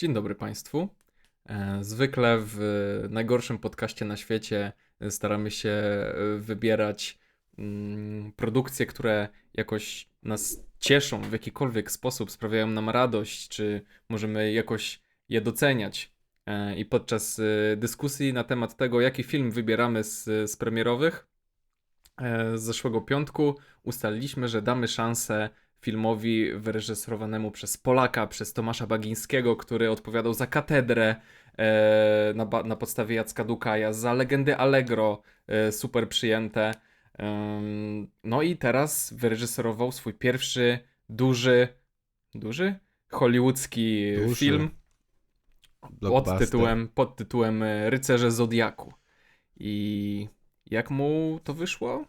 Dzień dobry Państwu. E, zwykle w najgorszym podcaście na świecie staramy się e, wybierać mm, produkcje, które jakoś nas cieszą w jakikolwiek sposób, sprawiają nam radość, czy możemy jakoś je doceniać. E, I podczas dyskusji na temat tego, jaki film wybieramy z, z premierowych z zeszłego piątku, ustaliliśmy, że damy szansę filmowi wyreżyserowanemu przez Polaka, przez Tomasza Bagińskiego, który odpowiadał za katedrę e, na, na, podstawie Jacka Dukaja, za legendy Allegro, e, super przyjęte. E, no i teraz wyreżyserował swój pierwszy duży, duży? Hollywoodzki duży. film pod tytułem, pod tytułem Rycerze Zodiaku. I jak mu to wyszło?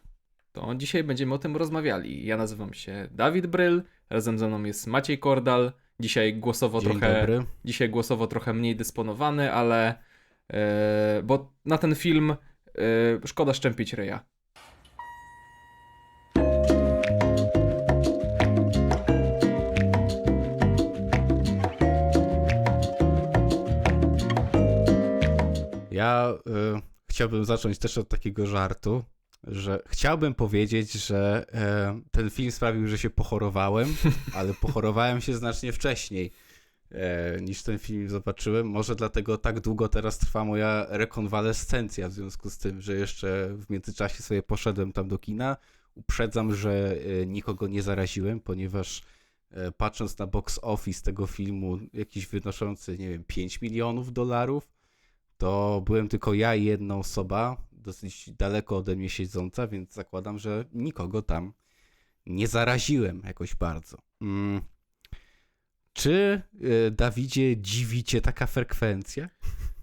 To dzisiaj będziemy o tym rozmawiali. Ja nazywam się Dawid Bryl, razem ze mną jest Maciej Kordal. Dzisiaj głosowo Dzień trochę dobry. dzisiaj głosowo trochę mniej dysponowany, ale yy, bo na ten film yy, szkoda szczępić ryja. Ja y, chciałbym zacząć też od takiego żartu, że chciałbym powiedzieć, że e, ten film sprawił, że się pochorowałem, ale pochorowałem się znacznie wcześniej e, niż ten film zobaczyłem. Może dlatego tak długo teraz trwa moja rekonwalescencja w związku z tym, że jeszcze w międzyczasie sobie poszedłem tam do kina. Uprzedzam, że e, nikogo nie zaraziłem, ponieważ e, patrząc na box office tego filmu, jakiś wynoszący, nie wiem, 5 milionów dolarów, to byłem tylko ja i jedna osoba, dosyć daleko ode mnie siedząca, więc zakładam, że nikogo tam nie zaraziłem jakoś bardzo. Mm. Czy y, Dawidzie dziwicie taka frekwencja?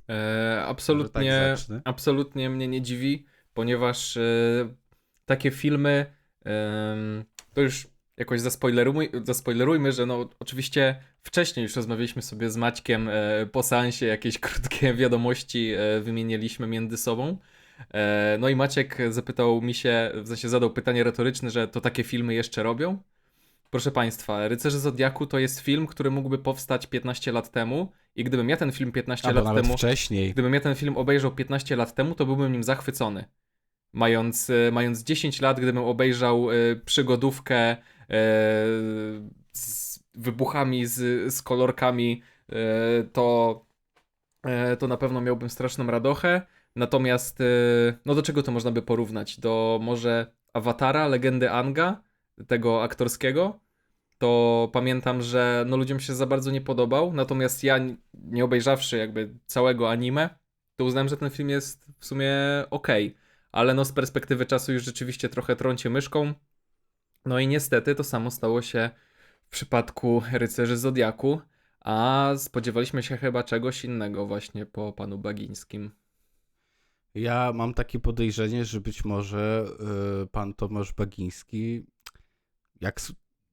E, absolutnie, tak absolutnie mnie nie dziwi, ponieważ e, takie filmy e, to już jakoś zaspoilerujmy, zaspoilerujmy, że no oczywiście wcześniej już rozmawialiśmy sobie z Maćkiem e, po seansie, jakieś krótkie wiadomości e, wymieniliśmy między sobą. E, no i Maciek zapytał mi się, w sensie zadał pytanie retoryczne, że to takie filmy jeszcze robią? Proszę Państwa, Rycerze Zodiaku to jest film, który mógłby powstać 15 lat temu i gdybym ja ten film 15 Albo lat temu... wcześniej. Gdybym ja ten film obejrzał 15 lat temu, to byłbym nim zachwycony. Mając, e, mając 10 lat, gdybym obejrzał y, przygodówkę z wybuchami, z, z kolorkami, to, to na pewno miałbym straszną radochę. Natomiast, y, no do czego to można by porównać? Do może Awatara, legendy Anga, tego aktorskiego? To pamiętam, że no ludziom się za bardzo nie podobał, natomiast ja nie obejrzawszy jakby całego anime, to uznałem, że ten film jest w sumie ok, ale no z perspektywy czasu już rzeczywiście trochę trącie myszką. No i niestety to samo stało się w przypadku Rycerzy Zodiaku, a spodziewaliśmy się chyba czegoś innego właśnie po panu Bagińskim. Ja mam takie podejrzenie, że być może y, pan Tomasz Bagiński, jak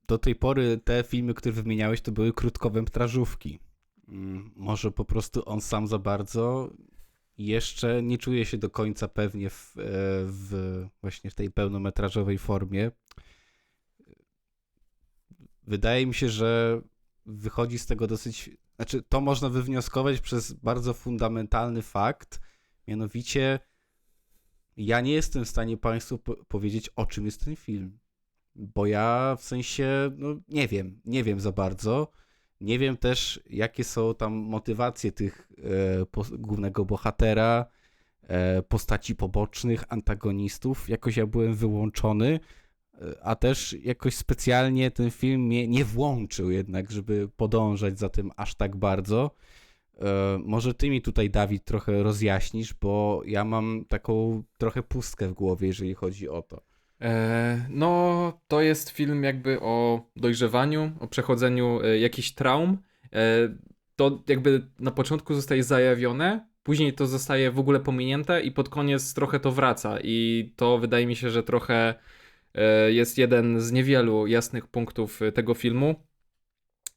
do tej pory te filmy, które wymieniałeś, to były krótkometrażówki. Mm, może po prostu on sam za bardzo jeszcze nie czuje się do końca pewnie w, e, w właśnie w tej pełnometrażowej formie. Wydaje mi się, że wychodzi z tego dosyć. Znaczy, to można wywnioskować przez bardzo fundamentalny fakt, Mianowicie, ja nie jestem w stanie Państwu powiedzieć, o czym jest ten film. Bo ja w sensie, no nie wiem, nie wiem za bardzo. Nie wiem też, jakie są tam motywacje tych e, po, głównego bohatera, e, postaci pobocznych, antagonistów. Jakoś ja byłem wyłączony, e, a też jakoś specjalnie ten film mnie nie włączył jednak, żeby podążać za tym aż tak bardzo. E, może ty mi tutaj, Dawid, trochę rozjaśnisz, bo ja mam taką trochę pustkę w głowie, jeżeli chodzi o to. E, no, to jest film jakby o dojrzewaniu, o przechodzeniu e, jakichś traum. To jakby na początku zostaje zajawione, później to zostaje w ogóle pominięte i pod koniec trochę to wraca. I to wydaje mi się, że trochę jest jeden z niewielu jasnych punktów tego filmu.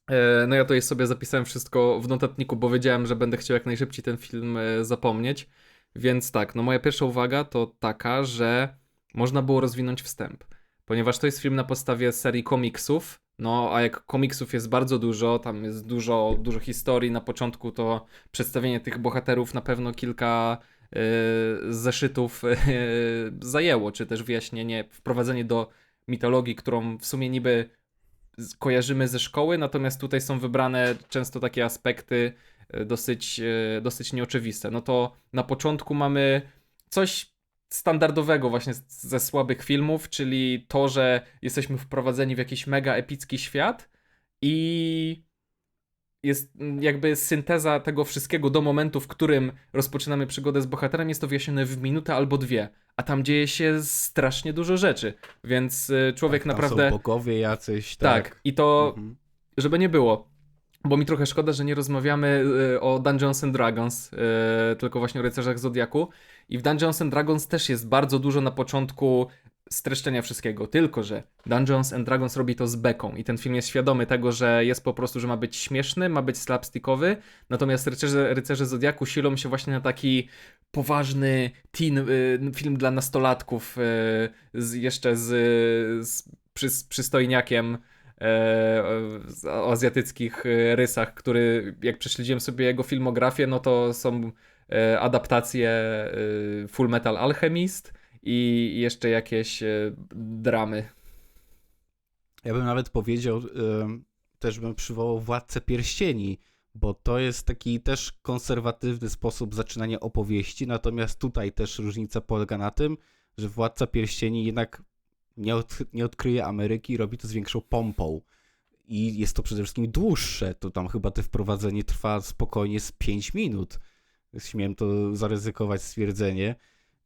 E, no ja tutaj sobie zapisałem wszystko w notatniku, bo wiedziałem, że będę chciał jak najszybciej ten film e, zapomnieć. Więc tak, no moja pierwsza uwaga to taka, że można było rozwinąć wstęp. Ponieważ to jest film na podstawie serii komiksów No, a jak komiksów jest bardzo dużo, tam jest dużo, dużo historii. Na początku to przedstawienie tych bohaterów na pewno kilka e, zeszytów e, zajęło, czy też wyjaśnienie, wprowadzenie do mitologii, którą w sumie niby kojarzymy ze szkoły, natomiast tutaj są wybrane często takie aspekty e, dosyć, e, dosyć nieoczywiste. No to na początku mamy coś standardowego właśnie ze słabych filmów, czyli to, że jesteśmy wprowadzeni w jakiś mega epicki świat i jest jakby synteza tego wszystkiego do momentu, w którym rozpoczynamy przygodę z bohaterem, jest to wyjaśnione w minutę albo dwie, a tam dzieje się strasznie dużo rzeczy, więc y, człowiek Tak, naprawdę... Są bogowie jacyś, tak. tak. i to Mhm. żeby nie było. Bo mi trochę szkoda, że nie rozmawiamy y, o Dungeons and Dragons, y, tylko właśnie o rycerzach Zodiaku. I w Dungeons and Dragons też jest bardzo dużo na początku streszczenia wszystkiego. Tylko, że Dungeons and Dragons robi to z beką i ten film jest świadomy tego, że jest po prostu, że ma być śmieszny, ma być slapstickowy, natomiast rycerze, rycerze Zodiaku silą się właśnie na taki poważny teen, y, film dla nastolatków, y, z, jeszcze z, z przy, przystojniakiem z- o azjatyckich rysach, który jak prześledziłem sobie jego filmografię, no to są adaptacje Full Metal Alchemist i jeszcze jakieś e, dramy. Ja bym nawet powiedział, ym, też bym przywołał Władcę Pierścieni, bo to jest taki też konserwatywny sposób zaczynania opowieści, natomiast tutaj też różnica polega na tym, że Władca Pierścieni jednak nie, od, nie odkryje Ameryki, robi to z większą pompą. I jest to przede wszystkim dłuższe, to tam chyba te wprowadzenie trwa spokojnie z 5 minut. Śmiem to zaryzykować stwierdzenie.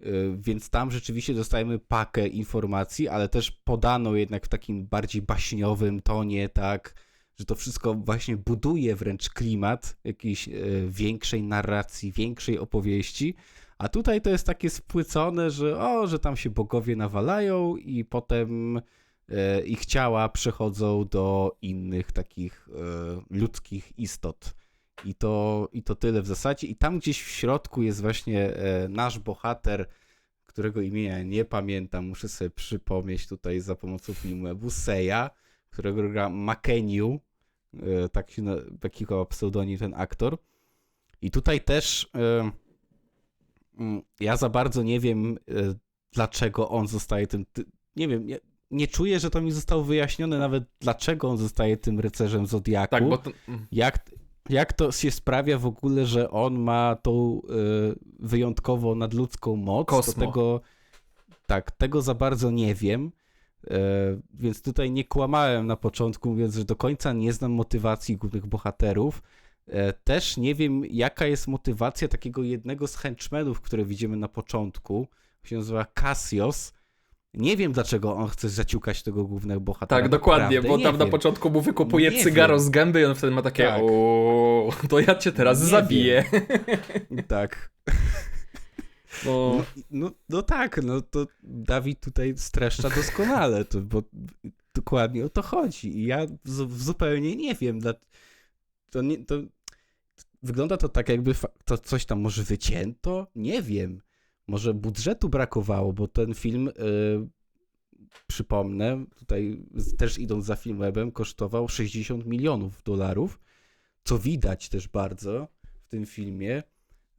Y, Więc tam rzeczywiście dostajemy pakę informacji, ale też podano jednak w takim bardziej baśniowym tonie, tak, że to wszystko właśnie buduje wręcz klimat jakiejś y, większej narracji, większej opowieści. A tutaj to jest takie spłycone, że o, że tam się bogowie nawalają i potem e, ich ciała przechodzą do innych takich ludzkich istot. I to, I to tyle w zasadzie. I tam gdzieś w środku jest właśnie e, nasz bohater, którego imienia nie pamiętam, muszę sobie przypomnieć tutaj za pomocą filmu Buseya, którego gra Makeniu, e, tak się takiego pseudonim ten aktor. I tutaj też e, mm, ja za bardzo nie wiem, dlaczego on zostaje tym. Ty, nie wiem, nie, nie czuję, że to mi zostało wyjaśnione nawet, dlaczego on zostaje tym rycerzem Zodiaku. Tak, bo to, Jak, jak to się sprawia w ogóle, że on ma tą y, wyjątkowo nadludzką moc? Kosmo. Tego, tak, tego za bardzo nie wiem. E, więc tutaj nie kłamałem na początku, mówiąc, że do końca nie znam motywacji głównych bohaterów. E, też nie wiem, jaka jest motywacja takiego jednego z henchmenów, które widzimy na początku. się nazywa Cassios. Nie wiem, dlaczego on chce zaciukać tego głównego bohatera. tak, dokładnie, Naprawdę bo tam na wiem. początku mu wykopuje Nie cygaro wiem. z gęby i on wtedy ma takie Tak. o, to ja cię teraz Nie zabiję. Tak. No, No, no, no tak, no to Dawid tutaj streszcza doskonale, to, bo dokładnie o to chodzi. I ja zupełnie nie wiem. To nie, to, wygląda to tak, jakby to coś tam może wycięto? Nie wiem. Może budżetu brakowało, bo ten film, y, przypomnę, tutaj też idąc za Filmwebem, kosztował 60 milionów dolarów, co widać też bardzo w tym filmie.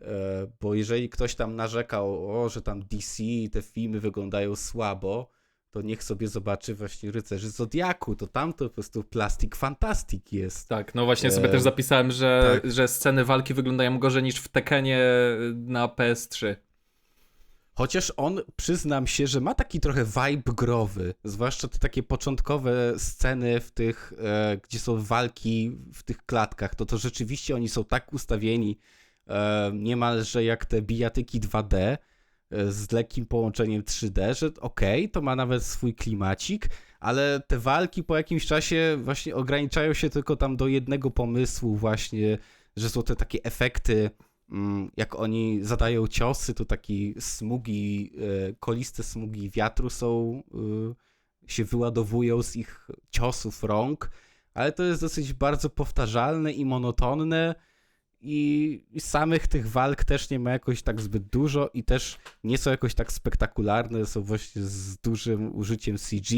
E, Bo jeżeli ktoś tam narzekał, o, że tam DC i te filmy wyglądają słabo, to niech sobie zobaczy właśnie Rycerzy Zodiaku. To tam to po prostu plastik fantastik jest. tak, no właśnie sobie E, też zapisałem, że, tak. że sceny walki wyglądają gorzej niż w Tekenie na PS3. Chociaż on, przyznam się, że ma taki trochę vibe growy, zwłaszcza te takie początkowe sceny w tych, e, gdzie są walki w tych klatkach, to to rzeczywiście oni są tak ustawieni e, niemalże jak te bijatyki 2D e, z lekkim połączeniem 3D, że okej, to ma nawet swój klimacik, ale te walki po jakimś czasie właśnie ograniczają się tylko tam do jednego pomysłu właśnie, że są te takie efekty jak oni zadają ciosy, to takie smugi, e, koliste smugi wiatru są, e, się wyładowują z ich ciosów rąk, ale to jest dosyć bardzo powtarzalne i monotonne i, i samych tych walk też nie ma jakoś tak zbyt dużo i też nie są jakoś tak spektakularne, są właśnie z dużym użyciem CG,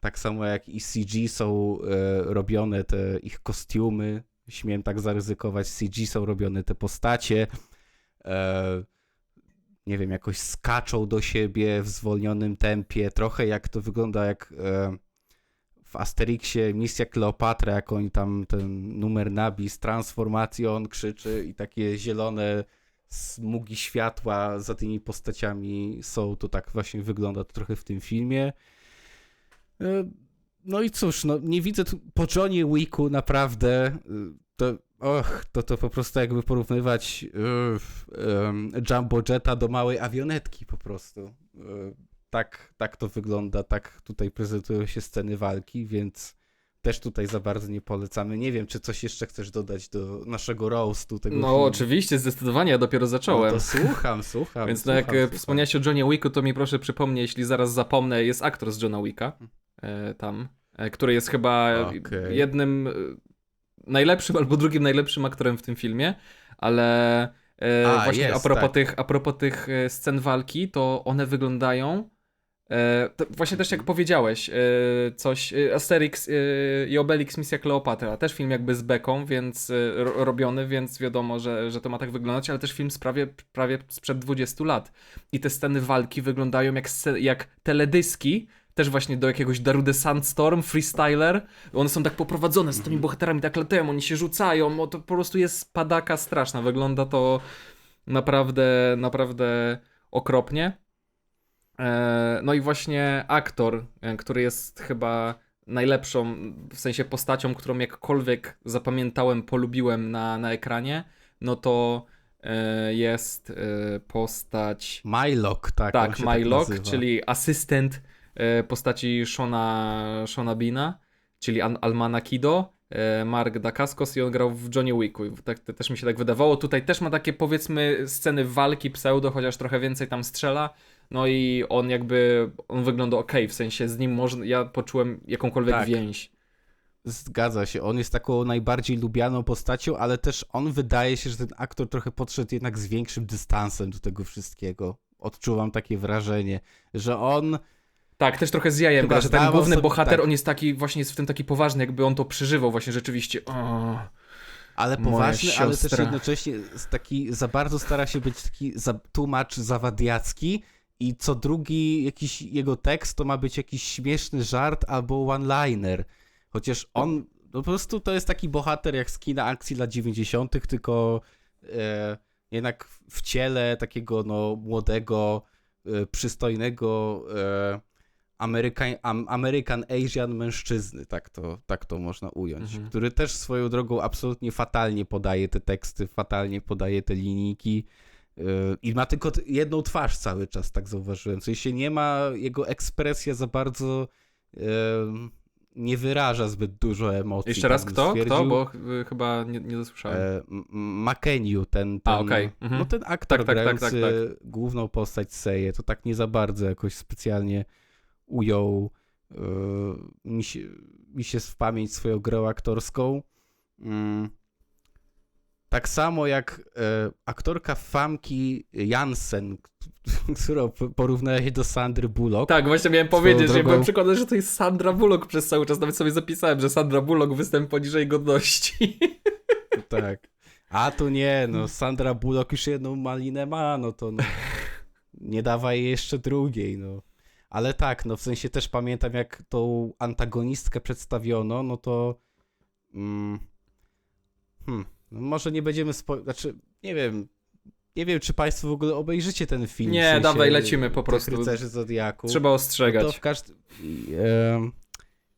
tak samo jak i CG są e, robione te ich kostiumy, śmiem tak zaryzykować, CG są robione te postacie, e, nie wiem, jakoś skaczą do siebie w zwolnionym tempie, trochę jak to wygląda jak e, w Asterixie Misja Kleopatra, jak oni tam ten numer nabi z transformacją on krzyczy i takie zielone smugi światła za tymi postaciami są, to tak właśnie wygląda to trochę w tym filmie. E, No i cóż, no nie widzę tu, po Johnie Wicku naprawdę, e, to, och, to to po prostu jakby porównywać uff, em, Jumbo Jetta do małej awionetki po prostu. E, Tak, tak to wygląda, tak tutaj prezentują się sceny walki, więc też tutaj za bardzo nie polecamy. Nie wiem, czy coś jeszcze chcesz dodać do naszego roastu tego No filmu. oczywiście, zdecydowanie, ja dopiero zacząłem. No to słucham, słucham. Więc no jak słucham, e, słucham. wspomniałeś o Johnie Wicku, to mi proszę przypomnij, jeśli zaraz zapomnę, jest aktor z Johna Wicka e, tam, e, który jest chyba Okej. jednym e, najlepszym albo drugim najlepszym aktorem w tym filmie, ale e, A, właśnie jest, a, propos tak. tych, a propos tych e, scen walki, to one wyglądają e, to właśnie też jak Mhm. powiedziałeś, e, coś, e, Asterix e, i Obelix Misja Kleopatra, też film jakby z beką, więc e, ro, robiony, więc wiadomo, że, że to ma tak wyglądać, ale też film z prawie, prawie sprzed 20 lat. I te sceny walki wyglądają jak, jak teledyski, też właśnie do jakiegoś Darude Sandstorm, Freestyler. One są tak poprowadzone z tymi bohaterami, tak latają, oni się rzucają, o, to po prostu jest padaka straszna. Wygląda to naprawdę, naprawdę okropnie. E, No i właśnie aktor, e, który jest chyba najlepszą, w sensie postacią, którą jakkolwiek zapamiętałem, polubiłem na, na ekranie, no to e, jest postać Mylock, tak. tak, Mylock, nazywa. czyli asystent postaci Shona, Shona Bina, czyli An Almana Kido, e, Mark Dacascos i on grał w Johnny Wicku. I Tak, też mi się tak wydawało. Tutaj też ma takie powiedzmy sceny walki pseudo, chociaż trochę więcej tam strzela. No i on jakby, on wygląda ok, w sensie z nim można, ja poczułem jakąkolwiek Tak. więź. Zgadza się, on jest taką najbardziej lubianą postacią, ale też on wydaje się, że ten aktor trochę podszedł jednak z większym dystansem do tego wszystkiego. Odczuwam takie wrażenie, że on Tak, też trochę z jajem Chyba gra, że ten główny sobie- bohater, tak. on jest taki, właśnie jest w tym taki poważny, jakby on to przeżywał właśnie rzeczywiście. O. ale poważny, ale też jednocześnie taki za bardzo stara się być taki za, tłumacz zawadiacki i co drugi jakiś jego tekst to ma być jakiś śmieszny żart albo one-liner. Chociaż on no po prostu to jest taki bohater jak z kina akcji lat 90., tylko e, jednak w ciele takiego no młodego, e, przystojnego e, Amerykan, am, American Asian mężczyzny, tak to, tak to można ująć, Mhm. który też swoją drogą absolutnie fatalnie podaje te teksty, fatalnie podaje te linijki yy, i ma tylko jedną twarz cały czas, tak zauważyłem, w sensie nie ma, jego ekspresja za bardzo yy, nie wyraża zbyt dużo emocji. Jeszcze raz tak kto? Kto? Bo y, chyba nie, nie dosłyszałem. E, McKenyu, ten, ten, A, okej, mhm. no ten aktor Tak, tak, tak, grający tak, główną postać Seje, to tak nie za bardzo jakoś specjalnie ujął e, mi, się, mi się w pamięć swoją grę aktorską. Mm. Tak samo jak e, aktorka Famki Jansen, którą się do Sandry Bullock. Tak, właśnie miałem powiedzieć, że drogą- byłem przekonany, że to jest Sandra Bullock przez cały czas. Nawet sobie zapisałem, że Sandra Bullock występ poniżej godności. Tak. A tu nie, no Sandra Bullock już jedną malinę ma, no to no, nie dawaj jej jeszcze drugiej, no. Ale tak, no w sensie też pamiętam jak tą antagonistkę przedstawiono, no to mm, hmm, no może nie będziemy spo... znaczy, nie wiem, nie wiem czy państwo w ogóle obejrzycie ten film. Nie, w sensie dawaj, lecimy po prostu. Rycerzy Zodiaku. Trzeba No ostrzegać. to w em,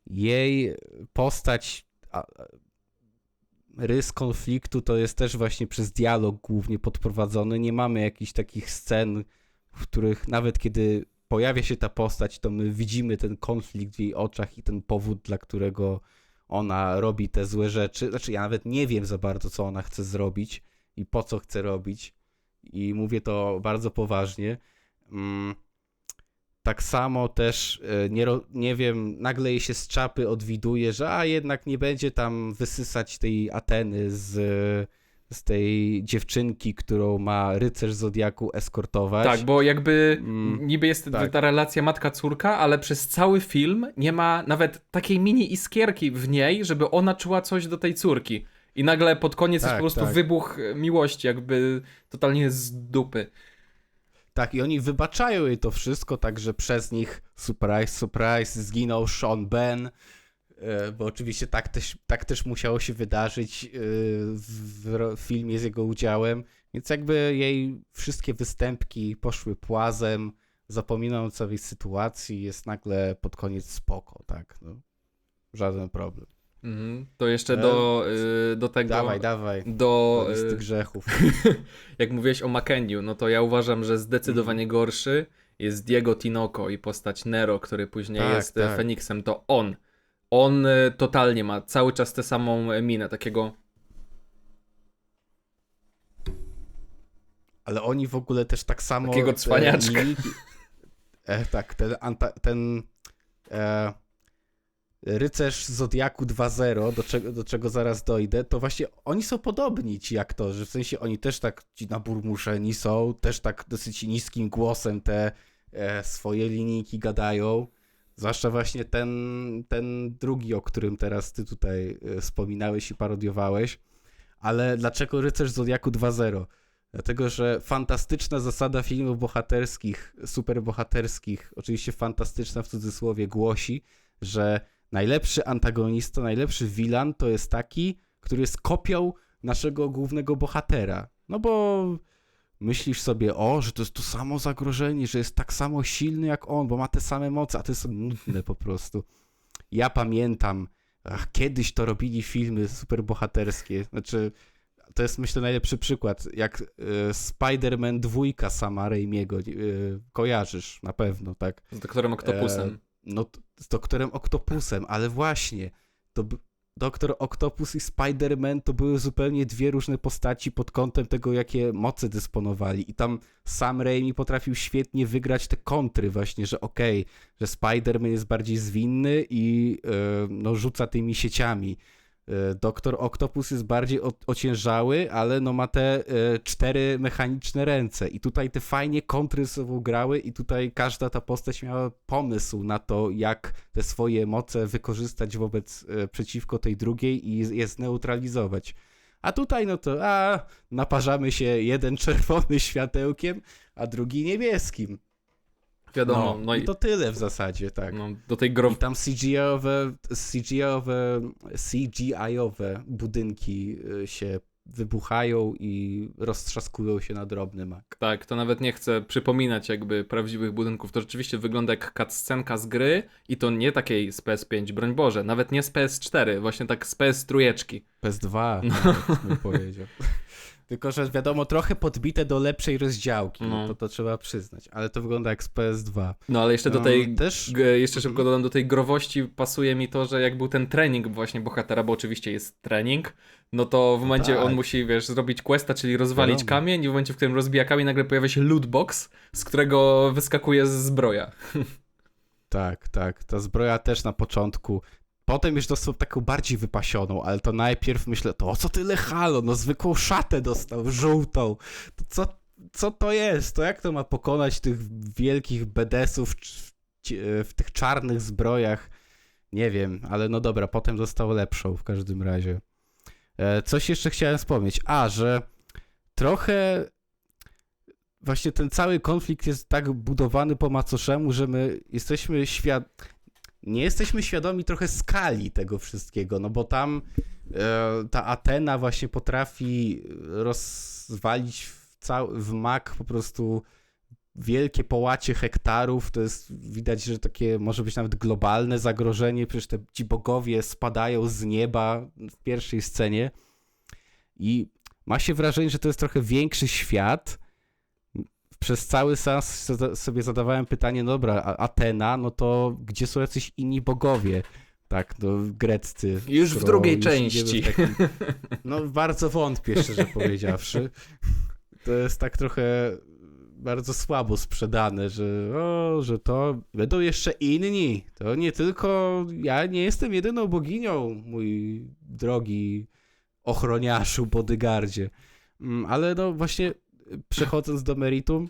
jej postać. Rys konfliktu to jest też właśnie przez dialog głównie podprowadzony. Nie mamy jakichś takich scen, w których nawet kiedy pojawia się ta postać, to my widzimy ten konflikt w jej oczach i ten powód, dla którego ona robi te złe rzeczy. Znaczy, ja nawet nie wiem za bardzo, co ona chce zrobić i po co chce robić. I mówię to bardzo poważnie. Mm. Tak samo też, e, nie, nie wiem, nagle jej się z czapy odwiduje, że a jednak nie będzie tam wysysać tej Ateny z, z tej dziewczynki, którą ma rycerz Zodiaku eskortować. Tak, bo jakby Mm, niby jest tak. ta relacja matka-córka, ale przez cały film nie ma nawet takiej mini iskierki w niej, żeby ona czuła coś do tej córki. I nagle pod koniec jest Tak, po prostu tak. wybuch e, miłości, jakby totalnie z dupy. Tak, i oni wybaczają jej to wszystko, także przez nich, surprise, surprise, zginął Sean Ben, bo oczywiście tak też, tak też musiało się wydarzyć e, w filmie z jego udziałem, więc jakby jej wszystkie występki poszły płazem, zapominał o całej sytuacji, jest nagle pod koniec spoko, tak, no. Żaden problem. Mhm. To jeszcze E, do, y, do tego... Dawaj, dawaj, Do, listy grzechów. jak mówiłeś o Mackenzie, no to ja uważam, że zdecydowanie Mhm. gorszy jest Diego Tinoco i postać Nero, który później Tak, jest tak. Feniksem, to on. On y, totalnie ma cały czas tę samą e, minę, takiego Ale oni w ogóle też tak samo. Takiego te cwaniaczka. mimiki- E, tak, ten, anta, ten e, rycerz Zodiaku 2.0, do czego, do czego zaraz dojdę, to właśnie oni są podobni, ci aktorzy. W sensie oni też tak ci naburmuszeni są, też tak dosyć niskim głosem te e, swoje linijki gadają. Zwłaszcza właśnie ten, ten drugi, o którym teraz ty tutaj e, wspominałeś i parodiowałeś. Ale dlaczego rycerz Zodiaku 2.0? Dlatego, że fantastyczna zasada filmów bohaterskich, superbohaterskich, oczywiście fantastyczna w cudzysłowie, głosi, że najlepszy antagonista, najlepszy vilan to jest taki, który jest kopią naszego głównego bohatera. No bo myślisz sobie, o, że to jest to samo zagrożenie, że jest tak samo silny jak on, bo ma te same moce, a to jest nudne po prostu. Ja pamiętam, ach, kiedyś to robili filmy superbohaterskie, znaczy to jest myślę najlepszy przykład, jak y, Spider-Man 2 sama Raimiego, y, kojarzysz na pewno, tak? z doktorem Octopusem. No t- z doktorem Octopusem, ale właśnie, to doktor Octopus i Spider-Man to były zupełnie dwie różne postaci pod kątem tego, jakie moce dysponowali i tam sam Raimi potrafił świetnie wygrać te kontry właśnie, że okej, że Spider-Man jest bardziej zwinny i y, no, rzuca tymi sieciami. Y, Doktor Octopus jest bardziej ociężały, ale no ma te y, cztery mechaniczne ręce i tutaj te fajnie kontry sobą grały i tutaj każda ta postać miała pomysł na to, jak te swoje moce wykorzystać wobec, y, przeciwko tej drugiej i je zneutralizować. A tutaj no to, a, naparzamy się jeden czerwony światełkiem, a drugi niebieskim. Wiadomo, no, i i to tyle w zasadzie, tak. no, do tej gro... I tam CGI-owe, CGI-owe, CGI-owe budynki y, się wybuchają i roztrzaskują się na drobny mak. Tak, to nawet nie chcę przypominać jakby prawdziwych budynków. To rzeczywiście wygląda jak cutscenka z gry i to nie takiej z PS5, broń Boże, nawet nie z PS4, właśnie tak z PS3. PS2, No. bym powiedział. Tylko, że wiadomo, trochę podbite do lepszej rozdziałki, No. to, to trzeba przyznać, ale to wygląda jak z PS2. No ale jeszcze do No, tej też G- Jeszcze szybko dodam, do tej growości pasuje mi to, że jak był ten trening właśnie bohatera, bo oczywiście jest trening, no to w momencie tak. on musi, wiesz, zrobić questa, czyli rozwalić Wiadomo. kamień i w momencie, w którym rozbija kamień, nagle pojawia się lootbox, z którego wyskakuje zbroja. Tak, tak. Ta zbroja też na początku. Potem już dostał taką bardziej wypasioną, ale to najpierw myślę, to o co tyle halo? No zwykłą szatę dostał, żółtą. To co, co to jest? To jak to ma pokonać tych wielkich bedesów w, w tych czarnych zbrojach? Nie wiem, ale no dobra, potem dostał lepszą w każdym razie. E, coś jeszcze chciałem wspomnieć. A, że trochę właśnie ten cały konflikt jest tak budowany po macoszemu, że my jesteśmy świad... nie jesteśmy świadomi trochę skali tego wszystkiego, no bo tam e, ta Atena właśnie potrafi rozwalić w, cał... w mak po prostu wielkie połacie hektarów, to jest widać, że takie może być nawet globalne zagrożenie, przecież te, ci bogowie spadają z nieba w pierwszej scenie i ma się wrażenie, że to jest trochę większy świat. Przez cały sens sobie zadawałem pytanie, dobra, Atena, no to gdzie są jacyś inni bogowie? Tak, no greccy. Już w drugiej już części. w takim- No bardzo wątpię, szczerze powiedziawszy. To jest tak trochę bardzo słabo sprzedane, że o, że to będą jeszcze inni. To nie tylko ja nie jestem jedyną boginią, mój drogi ochroniarzu, bodyguardzie. Mm, Ale no właśnie przechodząc do meritum,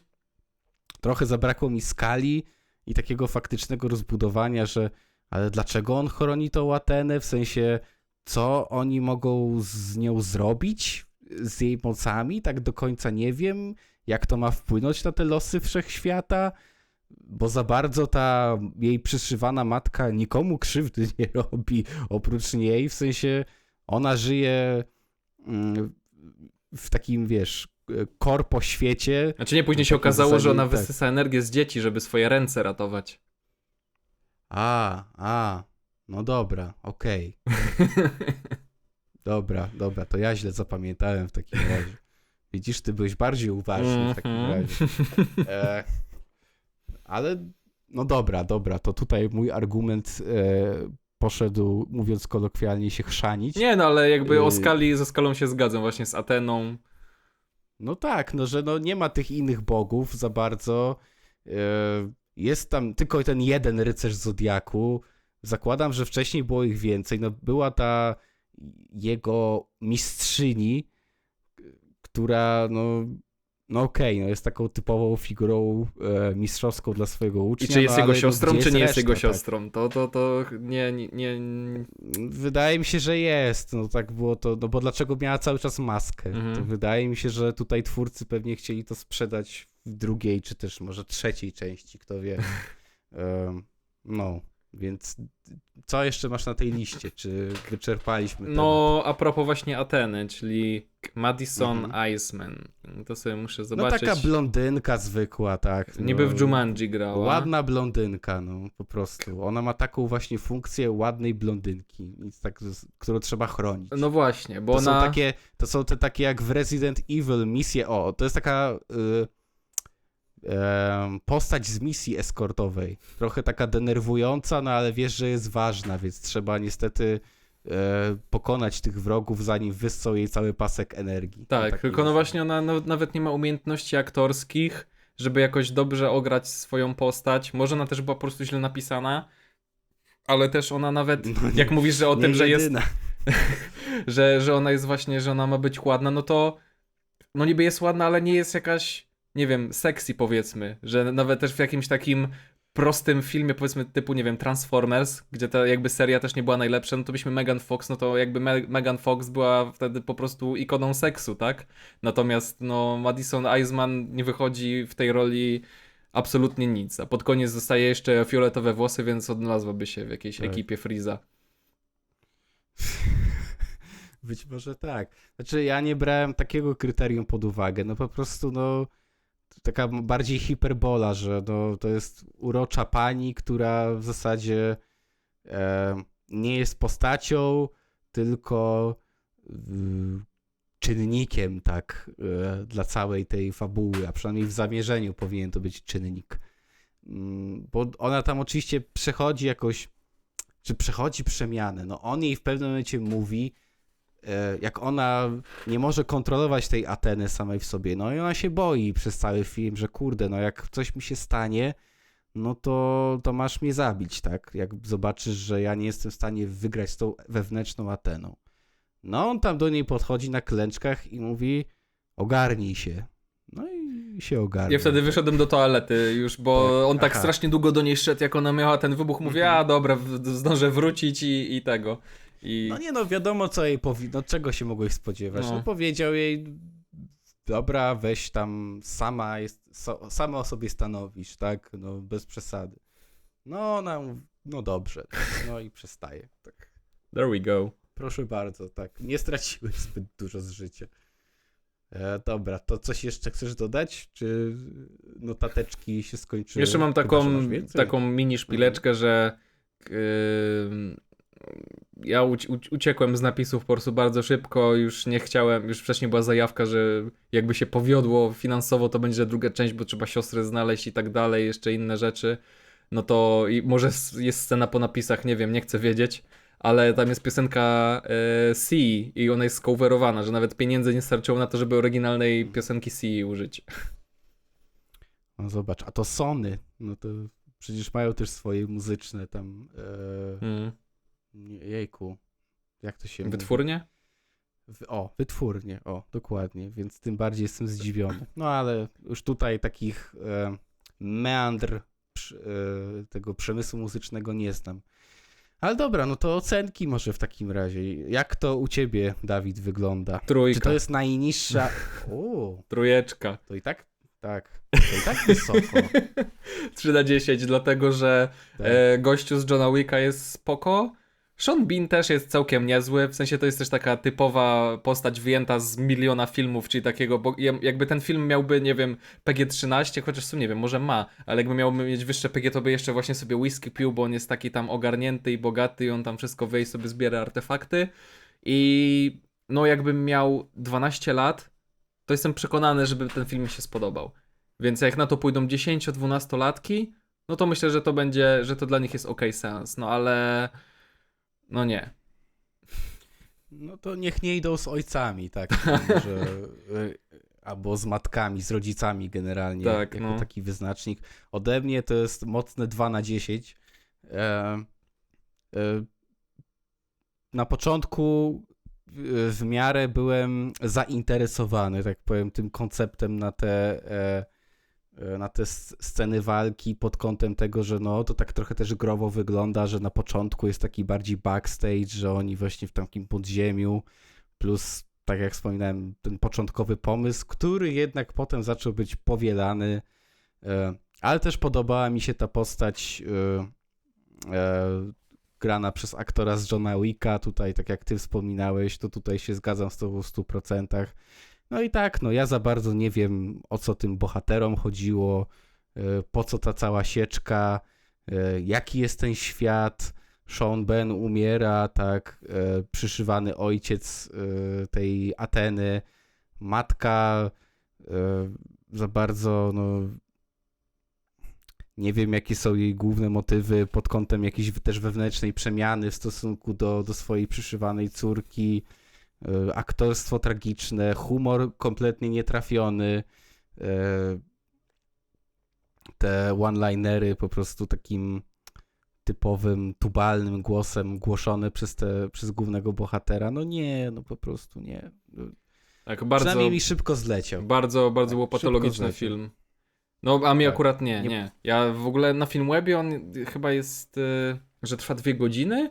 trochę zabrakło mi skali i takiego faktycznego rozbudowania, że ale dlaczego on chroni tą Atenę, w sensie co oni mogą z nią zrobić, z jej mocami, tak do końca nie wiem, jak to ma wpłynąć na te losy wszechświata, bo za bardzo ta jej przyszywana matka nikomu krzywdy nie robi, oprócz niej, w sensie ona żyje mm, w takim, wiesz, korpo świecie. Znaczy nie, później się okazało, że ona tak. wysysa energię z dzieci, żeby swoje ręce ratować. A, a, no dobra, okej. Dobra, dobra, to ja źle zapamiętałem w takim razie. Widzisz, ty byłeś bardziej uważny w takim Mhm. razie. E, ale no dobra, dobra, to tutaj mój argument e, poszedł, mówiąc kolokwialnie, się chrzanić. Nie, no ale jakby o Yy. skali, ze skalą się zgadzam, właśnie z Ateną. No tak, no że no nie ma tych innych bogów za bardzo. E, Jest tam tylko ten jeden rycerz Zodiaku. Zakładam, że wcześniej było ich więcej. No była ta jego mistrzyni, która no, no okej, no jest taką typową figurą e, mistrzowską dla swojego I ucznia. czy jest no, jego ale siostrą, czy nie jest reszta, jego tak? siostrą? To, to, to nie, nie, nie... Wydaje mi się, że jest. No tak było to, no bo dlaczego miała cały czas maskę? Mhm. Wydaje mi się, że tutaj twórcy pewnie chcieli to sprzedać w drugiej, czy też może trzeciej części, kto wie. No, więc co jeszcze masz na tej liście? Czy wyczerpaliśmy temat? No, a propos właśnie Ateny, czyli Madison Mhm. Iceman. To sobie muszę no zobaczyć. taka blondynka zwykła, tak. Niby no, w Jumanji grała. Ładna blondynka, no po prostu. Ona ma taką właśnie funkcję ładnej blondynki, tak, którą trzeba chronić. No właśnie, bo To ona... są takie, to są te takie jak w Resident Evil misje, o, to jest taka y, em, postać z misji eskortowej, trochę taka denerwująca, no ale wiesz, że jest ważna, więc trzeba niestety e, pokonać tych wrogów, zanim wyssą jej cały pasek energii. Tak, taki tylko no jest. właśnie ona no, nawet nie ma umiejętności aktorskich, żeby jakoś dobrze ograć swoją postać. Może ona też była po prostu źle napisana, ale też ona nawet, No nie- jak mówisz, że o tym, że jest, jedyna. że, że ona jest właśnie, że ona ma być ładna, no to no niby jest ładna, ale nie jest jakaś, nie wiem, sexy powiedzmy, że nawet też w jakimś takim prostym filmie, powiedzmy typu, nie wiem, Transformers, gdzie ta jakby seria też nie była najlepsza, no to byśmy Megan Fox, no to jakby Me Megan Fox była wtedy po prostu ikoną seksu, tak? Natomiast no Madison Eisman nie wychodzi w tej roli absolutnie nic, a pod koniec dostaje jeszcze fioletowe włosy, więc odnalazłaby się w jakiejś Tak. ekipie Freeza. Być może tak. Znaczy, ja nie brałem takiego kryterium pod uwagę. No po prostu, no, taka bardziej hiperbola, że no, to jest urocza pani, która w zasadzie e, nie jest postacią, tylko y, czynnikiem, tak, e, dla całej tej fabuły, a przynajmniej w zamierzeniu powinien to być czynnik. Mm, Bo ona tam oczywiście przechodzi jakoś, czy przechodzi przemianę. No on jej w pewnym momencie mówi, e, jak ona nie może kontrolować tej Ateny samej w sobie, no i ona się boi przez cały film, że kurde, no jak coś mi się stanie, no to, to masz mnie zabić, tak? Jak zobaczysz, że ja nie jestem w stanie wygrać z tą wewnętrzną Ateną. No on tam do niej podchodzi na klęczkach i mówi, ogarnij się. No i się ogarnia. Ja wtedy wyszedłem do toalety już, bo Tak, on tak aha. strasznie długo do niej szedł, jak ona miała ten wybuch, mówię, a dobra, zdążę wrócić i, i tego. I No nie no, wiadomo co jej powi... no czego się mogłeś spodziewać. No. No. powiedział jej, dobra, weź tam, sama jest, so, sama o sobie stanowisz, tak, no bez przesady. No ona, no dobrze, no i przestaje, tak. there we go. Proszę bardzo, tak, nie straciłeś zbyt dużo z życia. E, dobra, to coś jeszcze chcesz dodać, czy notateczki się skończyły? Jeszcze mam taką, że taką mini szpileczkę, że ym, ja uci- uci- uciekłem z napisów po prostu bardzo szybko, już nie chciałem, już wcześniej była zajawka, że jakby się powiodło finansowo, to będzie druga część, bo trzeba siostry znaleźć i tak dalej, jeszcze inne rzeczy. No to i może jest scena po napisach, nie wiem, nie chcę wiedzieć, ale tam jest piosenka e, C i ona jest skowerowana, że nawet pieniędzy nie starczyło na to, żeby oryginalnej piosenki C użyć. No zobacz, a to Sony, no to przecież mają też swoje muzyczne tam, e, Mm. Jejku, jak to się mówi? Wytwórnie? W- O, wytwórnie, o, dokładnie, więc tym bardziej jestem zdziwiony. No ale już tutaj takich e, meandr przy- e, tego przemysłu muzycznego nie znam. Ale dobra, no to ocenki może w takim razie. Jak to u ciebie, Dawid, wygląda? Trójka, Czy to jest najniższa... O, trójeczka. to i tak, tak, to i tak wysoko. 3 na 10, dlatego że Tak. e, gościu z Johna Wicka jest spoko. Sean Bean też jest całkiem niezły, w sensie to jest też taka typowa postać wyjęta z miliona filmów, czyli takiego, bo ja- jakby ten film miałby, nie wiem, PG-13, chociaż w sumie nie wiem, może ma, ale jakby miałby mieć wyższe PG, to by jeszcze właśnie sobie whisky pił, bo on jest taki tam ogarnięty i bogaty i on tam wszystko wyjść sobie zbiera artefakty i no jakbym miał 12 lat, to jestem przekonany, żeby ten film mi się spodobał. Więc jak na to pójdą 10-12 latki, no to myślę, że to będzie, że to dla nich jest ok sens, no ale no nie. No to niech nie idą z ojcami, tak, że, y, albo z matkami, z rodzicami generalnie, Tak, jako no. taki wyznacznik. Ode mnie to jest mocne 2 na 10. E, e, na początku w- w miarę byłem zainteresowany, tak powiem, tym konceptem na te, e, e, na te sceny walki pod kątem tego, że no to tak trochę też growo wygląda, że na początku jest taki bardziej backstage, że oni właśnie w takim podziemiu, plus tak jak wspominałem, ten początkowy pomysł, który jednak potem zaczął być powielany, e, ale też podobała mi się ta postać e, e, grana przez aktora z Johna Wicka, tutaj tak jak ty wspominałeś, to tutaj się zgadzam z tobą w 100%. No i tak, no ja za bardzo nie wiem o co tym bohaterom chodziło, e, po co ta cała sieczka, e, jaki jest ten świat. Sean Ben umiera, tak, e, przyszywany ojciec tej Ateny, matka za bardzo, no nie wiem, jakie są jej główne motywy pod kątem jakiejś też wewnętrznej przemiany w stosunku do, do swojej przyszywanej córki. E, Aktorstwo tragiczne, humor kompletnie nietrafiony. e, Te one-linery po prostu takim typowym, tubalnym głosem głoszone przez, te, przez głównego bohatera. No nie, no po prostu nie. Tak, bardzo, Przynajmniej mi szybko zleciał. bardzo, bardzo Tak, był patologiczny film. No, a mi Tak. akurat nie, Nie- nie. Ja w ogóle na Filmwebie on chyba jest, y, że trwa dwie godziny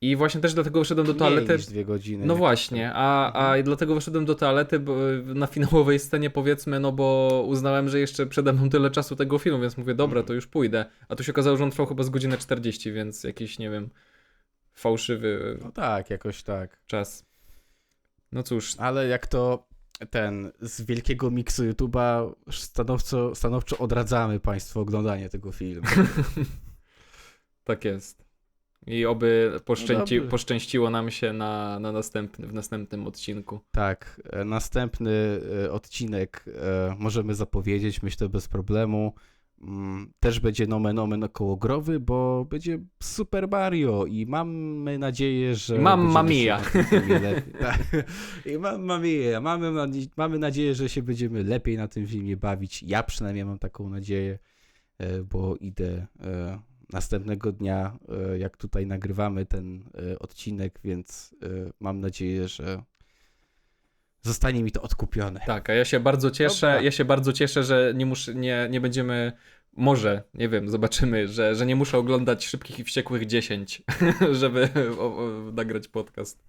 i właśnie też dlatego wyszedłem do Mniej toalety. niż dwie godziny. No właśnie, a, a Mhm. dlatego wyszedłem do toalety bo, na finałowej scenie powiedzmy, no bo uznałem, że jeszcze przede mną tyle czasu tego filmu, więc mówię, dobra, to już pójdę. A tu się okazało, że on trwał chyba z godzinę 40, więc jakiś, nie wiem, fałszywy No tak, jakoś tak. czas. No cóż, Ale jak to ten z wielkiego miksu YouTube'a stanowczo, stanowczo odradzamy Państwu oglądanie tego filmu. tak jest. I oby poszczęci, dobrze. poszczęściło nam się na, na następny, w następnym odcinku. Tak, e, następny e, odcinek e, możemy zapowiedzieć, myślę bez problemu. Mm, Też będzie nomen omen okołogrowy, bo będzie Super Mario i mamy nadzieję, że... Filmie lepiej- tak. I Mamma mia. Mamy, mamy nadzieję, że się będziemy lepiej na tym filmie bawić. Ja przynajmniej mam taką nadzieję, bo idę następnego dnia, e, jak tutaj nagrywamy ten e, odcinek, więc e, mam nadzieję, że zostanie mi to odkupione. Tak, a ja się bardzo cieszę, Dobra. ja się bardzo cieszę, że nie, mus, nie, nie będziemy, może, nie wiem, zobaczymy, że, że nie muszę oglądać Szybkich i Wściekłych 10, żeby o, o, nagrać podcast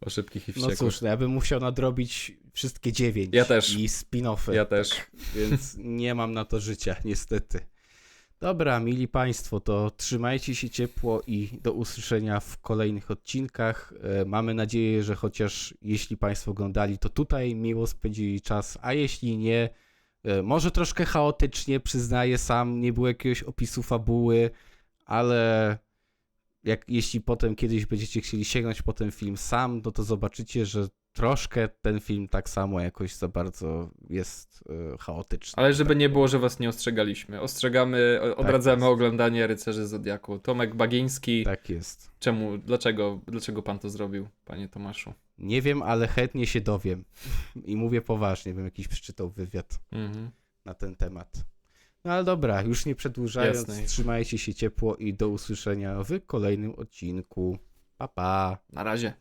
o Szybkich i No Wściekłych. cóż, no ja bym musiał nadrobić wszystkie dziewięć. Ja też. I spin-offy. Ja też. Więc nie mam na to życia, niestety. Dobra, mili Państwo, to trzymajcie się ciepło i do usłyszenia w kolejnych odcinkach. E, Mamy nadzieję, że chociaż jeśli Państwo oglądali, to tutaj miło spędzili czas, a jeśli nie, e, może troszkę chaotycznie, przyznaję sam, nie było jakiegoś opisu fabuły, ale jak, jeśli potem kiedyś będziecie chcieli sięgnąć po ten film sam, no to zobaczycie, że troszkę ten film tak samo jakoś za bardzo jest e, chaotyczny. Ale żeby tak nie było, że was nie ostrzegaliśmy. Ostrzegamy, o- odradzamy jest. oglądanie Rycerzy Zodiaku. Tomek Bagiński, Tak jest. czemu, dlaczego, dlaczego pan to zrobił, panie Tomaszu? Nie wiem, ale chętnie się dowiem. I mówię poważnie, bym jakiś przeczytał wywiad Mhm. na ten temat. No ale dobra, już nie przedłużając, Jasne. trzymajcie się ciepło i do usłyszenia w kolejnym odcinku. Pa, pa. Na razie.